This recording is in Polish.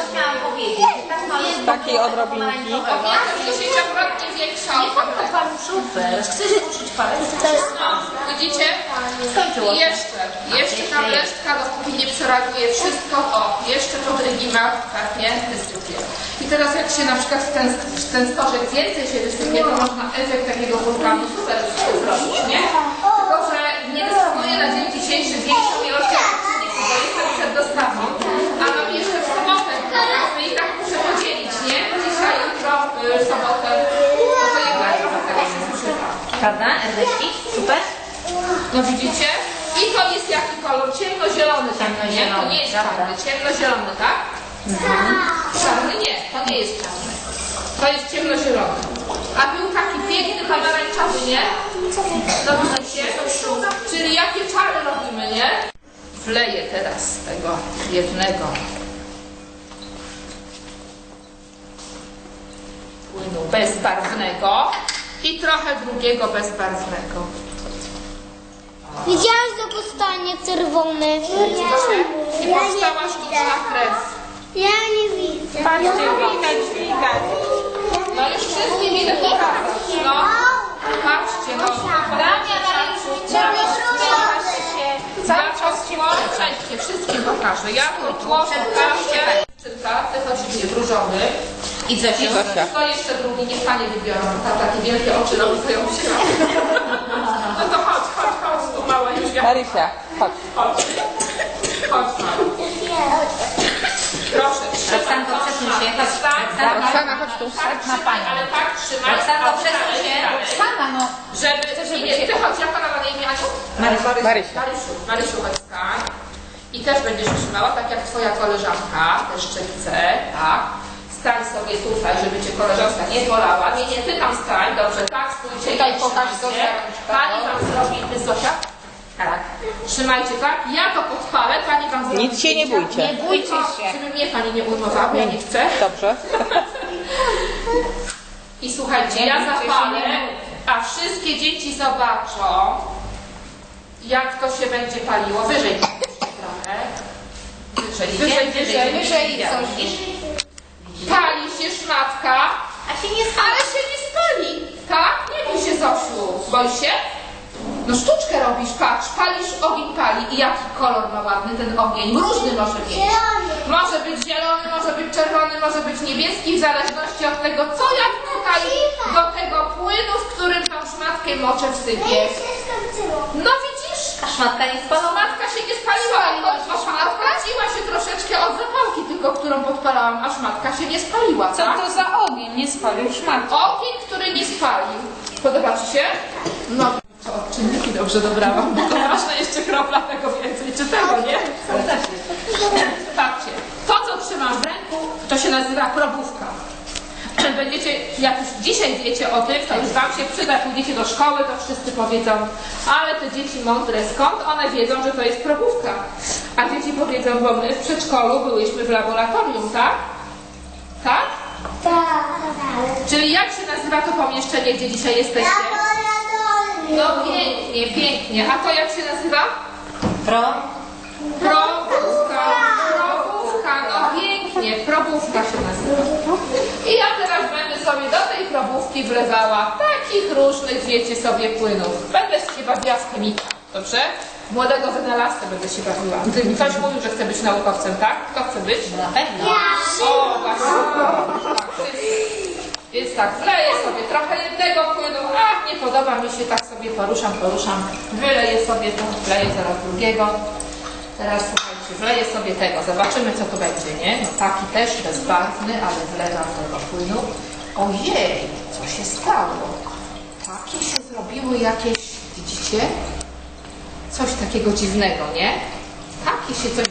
to chciałam powiedzieć. Tak mały Takiej odrobinki. Dziesięciokrotnie większą. Nie tak to paruszówek. Chcesz uczyć paruszówek? No, widzicie? Skończyło. I jeszcze, jeszcze ta resztka dopóki nie przereaguje wszystko. O, jeszcze to ma tak, w karpie wysypie. I teraz jak się na przykład w ten, ten stożek więcej się wysypie, to można efekt takiego wulkanu super zrobić, nie? Tylko, że nie dysponuję na dzień dzisiejszy większą Prawda? Ernestki? Super. No widzicie? I to jest jaki kolor? Ciemnozielony taki, nie? To nie jest czarny, ciemnozielony, tak? Czarny nie, to nie jest czarny. To jest ciemnozielony. A był taki piękny pomarańczowy, nie? No widzicie? Czyli jakie czary robimy, nie? Wleję teraz tego jednego płynu bezbarwnego i trochę drugiego bezbarwnego. Widziałam, że powstanie czerwony. I powstała sztuczna krew. Ja nie widzę. Patrzcie, widać, widać. No już wszystkim idę pokazać. No, patrzcie, no. Damian, ale już rozmawiasz się. Cały Ja czas to się tło wszędzie, wszystkim pokażę. Ja to tło pokażę. Czyta, ty chodzisz w różowy. I Zosia. Zosia. To jeszcze drugi, niech panie wybiorą. Ta takie wielkie oczy robi, to ją się No to chodź, chodź, chodź, tu mała już ja. Marysia, chodź. Chodź. Chodź, mała. Proszę, trzymaj. Roxanko, przesuń się. Chodź. Tak, Roxanka. Roxana, chodź tu. Tak, Na trzymaj, panią. ale tak trzymaj. Roxanko, a przesuń się. tak. Roxana, no. Żeby, nie, ty chodź, jak ma na imię, Aniu? Marysia. Marysia. Marysiu, Marysiu, chodź stań. I też będziesz trzymała, tak jak twoja koleżanka, też chce, tak? Stań sobie tutaj, żeby cię koleżanka nie bolała. Nie, nie, ty tam stań, dobrze, tak, stójcie. Tutaj i pokaż. Zosia Pani no. wam zrobi, ty Zosia? Tak. Trzymajcie, tak? Ja to podpalę, pani wam zrobi Nic się nie bójcie. Nie bójcie się. Żeby mnie pani nie ujmowała, ja nie chcę. Dobrze. I słuchajcie, ja zapalę, a wszystkie dzieci zobaczą, jak to się będzie paliło. Wyżej jeszcze trochę. Wyżej, wyżej, wyżej, wyżej. Coś. Pali się szmatka, A się nie ale się nie spali. Tak? Nie bój się, Zosiu. Boisz się? No sztuczkę robisz, patrz, palisz, ogień pali. I jaki kolor ma ładny ten ogień? Różny może być. Może być zielony, może być czerwony, może być niebieski, w zależności od tego, co jak tutaj do tego płynu, w którym tą szmatkę moczę wsypie. No widzisz? A szmatka nie spalona? Matka się nie spaliła, a odwróciła się troszeczkę od zapałki, tylko którą podpalałam, aż matka się nie spaliła, Co tak? to za ogień? Nie spalił szmat. Ogień, który nie spalił. Podoba Ci się? No, to odczynniki dobrze dobrałam, bo to ważne jeszcze kropla tego więcej, czy tego, nie? Patrzcie, to co trzymam w ręku, to się nazywa probówka. Będziecie, jak już dzisiaj wiecie o tym, to już Wam się przyda, pójdziecie do szkoły, to wszyscy powiedzą, ale te dzieci mądre, skąd one wiedzą, że to jest probówka? A dzieci powiedzą, bo my w przedszkolu byłyśmy w laboratorium, tak? Tak? Czyli jak się nazywa to pomieszczenie, gdzie dzisiaj jesteście? No pięknie, pięknie. A to jak się nazywa? Pro. Probówka. Probówka, no pięknie. Probówka się nazywa. I ja teraz będę sobie do tej probówki wlewała takich różnych, wiecie sobie, płynów. Będę się bawiła z chemika, dobrze? Młodego wynalazcę będę się bawiła. Ktoś mówił, że chce być naukowcem, tak? Kto chce być? Na pewno. O, właśnie. Tak, Więc tak, wleję sobie trochę jednego płynu, a nie podoba mi się, tak sobie poruszam, poruszam. Wyleję sobie to, wleję zaraz drugiego. Teraz słuchajcie, wleję sobie tego, zobaczymy co to będzie, nie? No taki też bezbarwny, ale wlewam tego płynu. Ojej, co się stało? Takie się zrobiły jakieś, widzicie? Coś takiego dziwnego, nie? Takie się coś